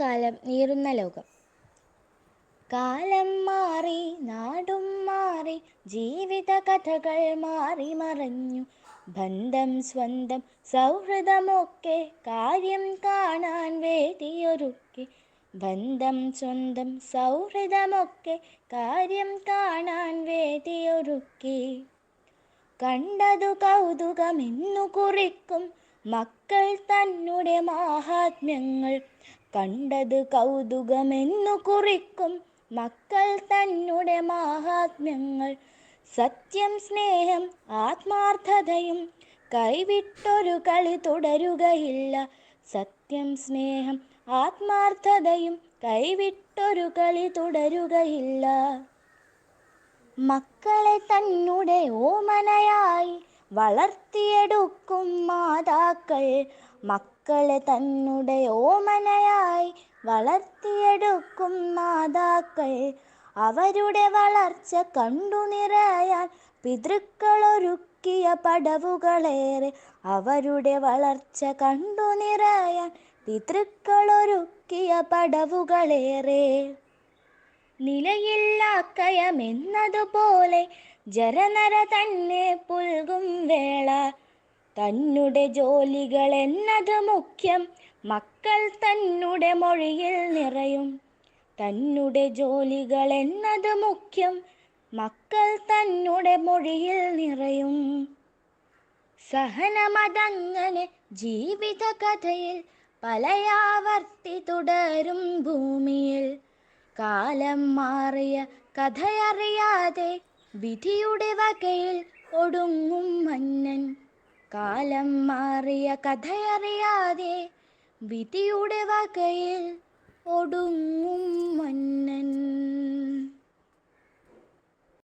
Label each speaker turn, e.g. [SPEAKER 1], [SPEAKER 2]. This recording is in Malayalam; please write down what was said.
[SPEAKER 1] കാലം നീറുന്ന ലോകം. കാലം മാറി നാടും മാറി ജീവിത കഥകൾ മാറി മറഞ്ഞു. ബന്ധം സ്വന്തം സൗഹൃദമൊക്കെ കാര്യം കാണാൻ വേദിയൊരുക്കി. ബന്ധം സ്വന്തം സൗഹൃദമൊക്കെ കാര്യം കാണാൻ വേദിയൊരുക്കി. കണ്ടതു കൗതുകമെന്നു കുറിക്കും മക്കൾ തന്നെ മാഹാത്മ്യങ്ങൾ. കണ്ടത് കൗതുകമെന്നു കുറിക്കും മക്കൾ തന്നെ മാഹാത്മ്യങ്ങൾ. സത്യം സ്നേഹം ആത്മാർത്ഥതയും കൈവിട്ടൊരു കളി തുടരുകയില്ല. സത്യം സ്നേഹം ആത്മാർത്ഥതയും കൈവിട്ടൊരു കളി തുടരുകയില്ല. മക്കളെ തന്നെ ഓമനയായി വളർത്തിയെടുക്കും മാതാക്കൾ. മക്കളെ തന്നെ ഓമനയായി വളർത്തിയെടുക്കും മാതാക്കൾ. അവരുടെ വളർച്ച കണ്ടു നിറയാൻ പിതൃക്കളൊരുക്കിയ പടവുകളേറെ. അവരുടെ വളർച്ച കണ്ടു നിറയാൻ പിതൃക്കളൊരുക്കിയ പടവുകളേറെ. നിലയില്ലാക്കയമെന്നതുപോലെ ജരനര തന്നെ പുൽകും വേള. തന്നെ ജോലികൾ എന്നത് മുഖ്യം. മക്കൾ തന്നെ മൊഴിയിൽ നിറയും. തന്നെ ജോലികൾ എന്നത് മുഖ്യം. മക്കൾ തന്നെ മൊഴിയിൽ നിറയും. സഹനമതങ്ങനെ ജീവിത കഥയിൽ പലയാവർത്തി തുടരും ഭൂമിയിൽ. കാലം മാറിയ കഥയറിയാതെ വിധിയുടെ വകയിൽ ഒടുങ്ങും കാലം മാറിയ കഥയറിയാതെ വിധിയുടെ വകയിൽ ഒടുങ്ങും.